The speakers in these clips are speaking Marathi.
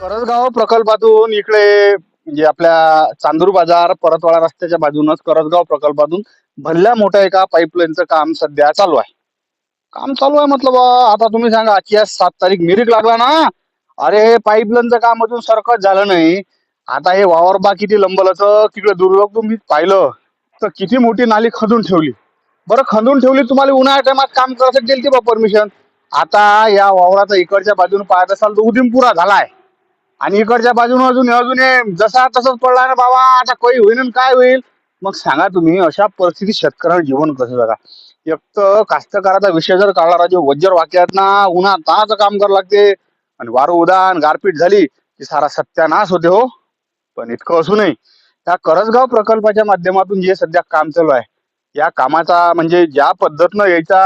करसगाव प्रकल्पातून इकडे म्हणजे आपल्या चांदूर बाजार परतवाडा रस्त्याच्या बाजूनच करसगाव प्रकल्पातून भल्ल्या मोठ्या एका पाईपलाईनचं काम सध्या चालू आहे. काम चालू आहे म्हटलं बा आता तुम्ही सांगा आजची आज सात तारीख मिरिक लागला ना? अरे पाईपलाईनचं काम अजून सरकत झालं नाही. आता हे वावर बा किती लंबलचं तिकडे दुर्लभ तुम्ही पाहिलं तर किती मोठी नाली खंदून ठेवली. बरं खंदून ठेवली तुम्हाला उन्हाळ्या टायमात काम करायसाठी दिली ती बा परमिशन. आता या वावराचा इकडच्या बाजूने पाहत असाल तर उदिमपुरा झालाय. आणि इकडच्या बाजूने अजून अजून हे जसा तसंच पडला ना बाबा आता काही होईल आणि काय होईल? मग सांगा तुम्ही अशा परिस्थितीत शेतकऱ्यांना जीवन कसं जगा एक तर कास्तकाराचा विषय जर काढला राजे वज्र वाक्यात ना उन्हा तानाचं काम करावं लागते. आणि वारं उदान गारपीट झाली की सारा सत्यानाश होते हो. पण इतकं असू नये. त्या करसगाव प्रकल्पाच्या माध्यमातून जे सध्या काम चालू आहे या कामाचा म्हणजे ज्या पद्धतीनं यायचा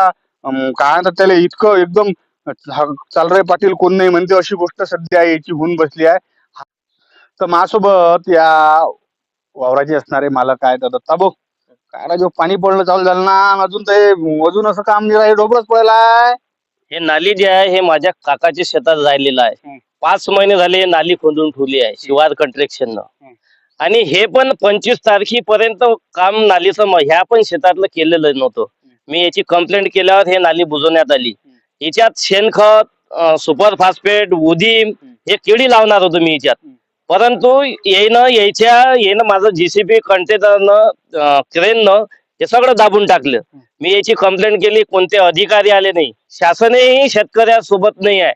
काय म्हणतात त्याला इतकं एकदम चाल रे पाटील कोण नाही म्हणते अशी गोष्ट सध्या याची होऊन बसली आहे. तर माझ्यासोबत या वावराचे असणारे मालक आहेत दत्ता भाऊ. काय राजो पाणी पडणं चालू झालं ना अजून ते अजून असं काम नाही राहिलं डोबरच पडलाय हे नाली जे आहे हे माझ्या काकाच्या शेतात राहिलेलं आहे. पाच महिने झाले हे नाली खोदून ठेवली आहे शिवार कंट्रॅक्शन. आणि हे पण पंचवीस तारखेपर्यंत काम नालीचं ह्या पण शेतातलं केलेलं नव्हतं. मी याची कंप्लेंट केल्यावर हे नाली बुजवण्यात आली. याच्यात शेणखत सुपर फास्फेट उदीम हे केळी लावणार होतो मी याच्यात हं. परंतु येणं यायच्या येणं माझं जीसीबी कंटेनरनं क्रेननं हे सगळं दाबून टाकलं. मी याची कंप्लेंट केली कोणते अधिकारी आले नाही. शासनही शेतकऱ्यासोबत नाही आहे.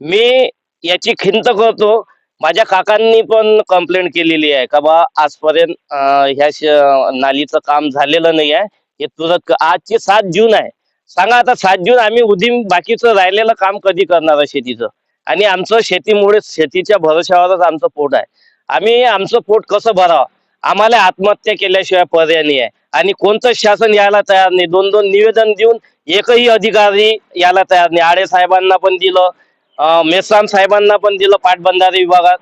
मी याची खिंत करतो. माझ्या काकांनी पण कंप्लेंट केलेली आहे का बा आजपर्यंत ह्या नालीचं काम झालेलं नाही आहे. हे तुरंत आजची सात जून आहे. सांगा आता सात जून आम्ही उदिम बाकीचं राहिलेलं काम कधी करणार आहे शेतीचं? आणि आमचं शेतीमुळे शेतीच्या भरोशावरच आमचं पोट आहे. आम्ही आमचं पोट कसं भरावं? आम्हाला आत्महत्या केल्याशिवाय पर्याय नाही आहे. आणि कोणतं शासन यायला तयार नाही? दोन दोन निवेदन देऊन एकही अधिकारी यायला तयार नाही. आडे साहेबांना पण दिलं मेसराम साहेबांना पण दिलं पाटबंधारे विभागात.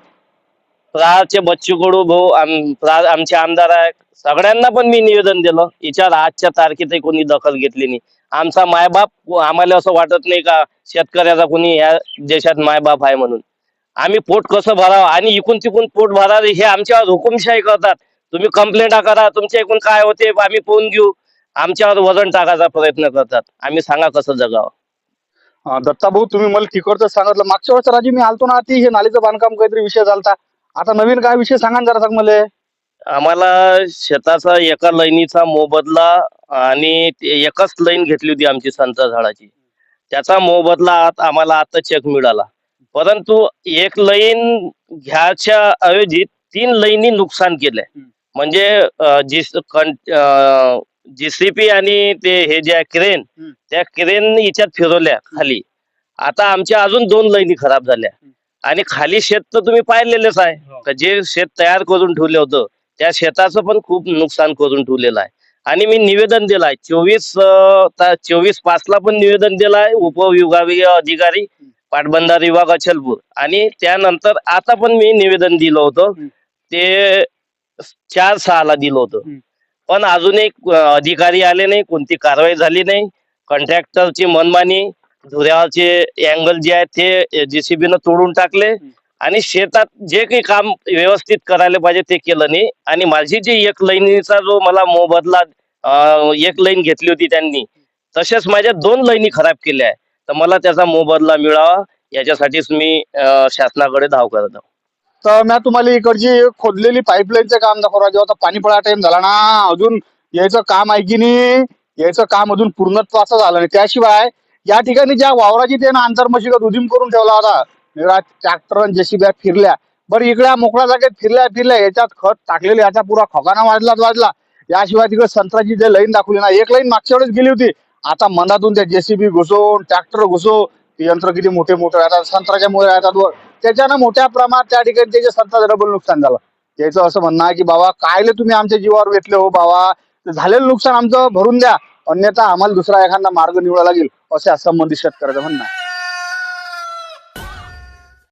प्रहारचे बच्चू कडू भाऊ आम- आमचे आमदार आहे सगळ्यांना पण मी निवेदन दिलं. याच्यावर आजच्या तारखेतही कोणी दखल घेतली नाही. आमचा मायबाप आम्हाला असं वाटत नाही का शेतकऱ्याचा कोणी या देशात मायबाप आहे म्हणून. आम्ही पोट कसं भरावं? आणि इकून तिकून पोट भरावे हे आमच्यावर हुकुमशाही करतात. तुम्ही कंप्लेंट करा तुमच्या इकून काय होते आम्ही पोहून घेऊ. आमच्यावर वजन टाकायचा प्रयत्न करतात. आम्ही सांगा कसं जगावं. दत्ता भाऊ तुम्ही मला तिकडचं सांगितलं. मागच्या वेळेस राजी मी आलतो ना ती हे नालीचं बांधकाम काहीतरी विषय झालता. आता नवीन काय विषय सांगा जरा सांग मला. आम्हाला शेताचा एका लाईनीचा मोबदला आणि एकच लाईन घेतली होती आमची संत्रा झाडाची. त्याचा मोबदला आत- आम्हाला आता चेक मिळाला. परंतु एक लाईन घ्यायच्या ऐवजी तीन लाईनी नुकसान केलंय. म्हणजे जीसीपी आणि ते हे जे आहे क्रेन. त्या क्रेन याच्यात फिरवल्या खाली. आता आमच्या अजून दोन लाईनी खराब झाल्या. आणि खाली शेत तर तुम्ही पाहिलेलेच आहे. का जे शेत तयार करून ठेवलं होतं त्या शेताचं पण खूप नुकसान करून ठेवलेलं आहे. आणि मी निवेदन दिलं आहे. चोवीस चोवीस पाचला पण निवेदन दिलं आहे. उपविभागीय अधिकारी पाटबंधारे विभाग अचलपूर. आणि त्यानंतर आता पण मी निवेदन दिलं होतं. ते चार सहाला दिलं होतं. पण अजून एक अधिकारी आले नाही. कोणती कारवाई झाली नाही. कॉन्ट्रॅक्टरची मनमानी धुऱ्यावरचे अँगल जे आहेत ते जेसीबी न तोडून टाकले. आणि शेतात जे काही काम व्यवस्थित करायला पाहिजे ते केलं नाही. आणि माझी जी एक लाईनीचा जो मला मोबदला एक लाईन घेतली होती त्यांनी तसेच माझ्या दोन लाईनी खराब केल्या आहे तर मला त्याचा मोबदला मिळावा याच्यासाठीच मी शासनाकडे धाव करत आहोत तर मी तुम्हाला इकडची खोदलेली पाईपलाईनचं काम दाखव जेव्हा आता पाणी पडा टाइम झाला ना अजून यायचं काम आहे की नाही यायचं काम अजून पूर्णत्वाचं झालं नाही. त्याशिवाय या ठिकाणी ज्या वावराची त्यानं आंतरमशिगत उदीम करून ठेवला होता ट्रॅक्टर जेसीबी फिरल्या. बरं इकडे मोकळ्या जागेत फिरल्या फिरल्या याच्यात खत टाकलेले याचा पुरा खकाना वाजलाच वाजला. याशिवाय तिकडे संत्राची जे लाईन दाखवली ना एक लाईन मागच्या वेळेस गेली होती. आता मनातून त्या जेसीबी घुसून ट्रॅक्टर घुसून ते यंत्र किती मोठे मोठे राहतात संत्र्याच्या मुळे राहतात वर. त्याच्यानं मोठ्या प्रमाणात त्या ठिकाणी त्याचे संत्राचं डबल नुकसान झालं. त्याचं असं म्हणणं आहे की बाबा कायले तुम्ही आमच्या जीवावर वेतले हो बाबा? झालेलं नुकसान आमचं भरून द्या. अन्यथा आम्हाला दुसरा एखादा मार्ग निवडा लागेल. असे संबंधित शेतकऱ्याचं म्हणणं आहे.